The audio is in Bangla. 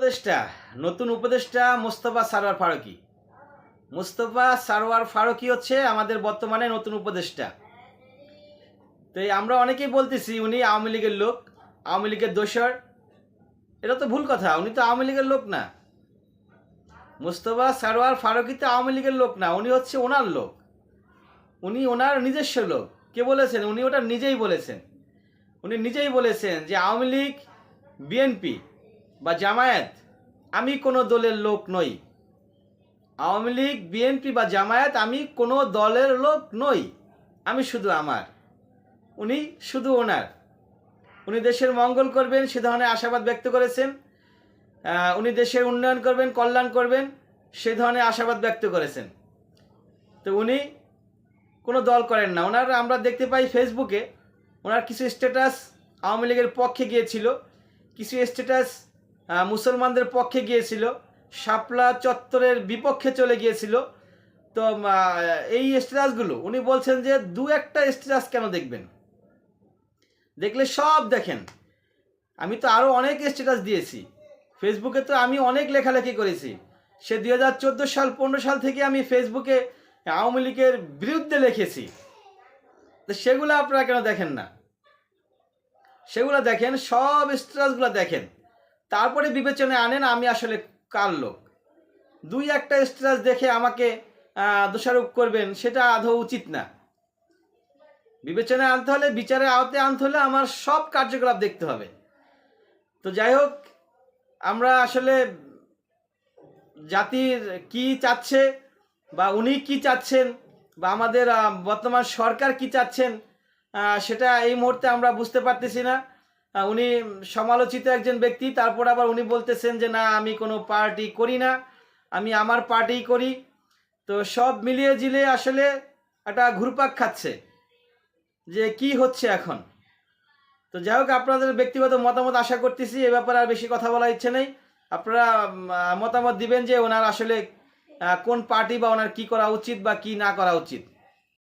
উপদেষ্টা, নতুন উপদেষ্টা মোস্তফা সারোয়ার ফারুকি। মোস্তফা সারোয়ার ফারুকি হচ্ছে আমাদের বর্তমানে নতুন উপদেষ্টা। তো আমরা অনেকেই বলতেছি উনি আওয়ামী লীগের লোক, আওয়ামী লীগের দোসর এটা তো ভুল কথা, উনি তো আওয়ামী লীগের লোক না। মোস্তফা সারোয়ার ফারুকি তো আওয়ামী লীগের লোক না, উনি হচ্ছে ওনার লোক। উনি ওনার নিজস্ব লোক। কে বলেছেন? উনি ওটা নিজেই বলেছেন। উনি নিজেই বলেছেন যে আওয়ামী লীগ, বিএনপি বা জামায়াত, আমি কোনো দলের লোক নই। আওয়ামী লীগ, বিএনপি বা জামায়াত, আমি কোনো দলের লোক নই। আমি শুধু আমার। উনি শুধু ওনার। উনি দেশের মঙ্গল করবেন, সে ধরনের আশাবাদ ব্যক্ত করেছেন। উনি দেশের উন্নয়ন করবেন, কল্যাণ করবেন, সে ধরনের আশাবাদ ব্যক্ত করেছেন। তো উনি কোনো দল করেন না। ওনার আমরা দেখতে পাই ফেসবুকে ওনার কিছু স্ট্যাটাস আওয়ামী লীগের পক্ষে গিয়েছিল। কিছু স্ট্যাটাস মুসলমানদের পক্ষে গিয়েছিল, শাপলা চত্বরের বিপক্ষে চলে গিয়েছিল। তো এই স্ট্যাটাসগুলো, উনি বলছেন যে দু একটা স্ট্যাটাস কেন দেখবেন? দেখলে সব দেখেন। আমি তো আরও অনেক স্ট্যাটাস দিয়েছি। ফেসবুকে তো আমি অনেক লেখালেখি করেছি। সে দুই হাজার চোদ্দ সাল, পনেরো সাল থেকে আমি ফেসবুকে আওয়ামী লীগের বিরুদ্ধে লিখেছি। তো সেগুলো আপনারা কেন দেখেন না? সেগুলো দেখেন, সব স্ট্যাটাসগুলো দেখেন। তারপরে বিবেচনায় আনেন আমি আসলে কার লোক। দুই একটা স্ট্যাটাস দেখে আমাকে দোষারোপ করবেন, সেটা আদৌ উচিত না। বিবেচনায় আনতে হলে বিচারের আওতে আনতে হলে আমার সব কার্যকলাপ দেখতে হবে। তো যাই হোক, আমরা আসলে জাতির কি চাচ্ছে, বা উনি কি চাচ্ছেন, বা আমাদের বর্তমান সরকার কি চাচ্ছেন সেটা এই মুহূর্তে আমরা বুঝতে পারতেছি না। উনি সমালোচিত একজন ব্যক্তি, তারপর আবার উনি বলতেছেন যে, না, আমি কোনো পার্টি করি না, আমি আমার পার্টি করি। তো সব মিলিয়ে জিলে আসলে একটা ঘুরপাক খাচ্ছে, যে কি হচ্ছে এখন? তো যাই হোক, আপনাদের ব্যক্তিগত মতামত আশা করতেছি, এ ব্যাপারে আর বেশি কথা বলার ইচ্ছে নেই। আপনারা মতামত দিবেন যে, ওনার আসলে কোন পার্টি বা ওনার কি করা উচিত বা কি না করা উচিত।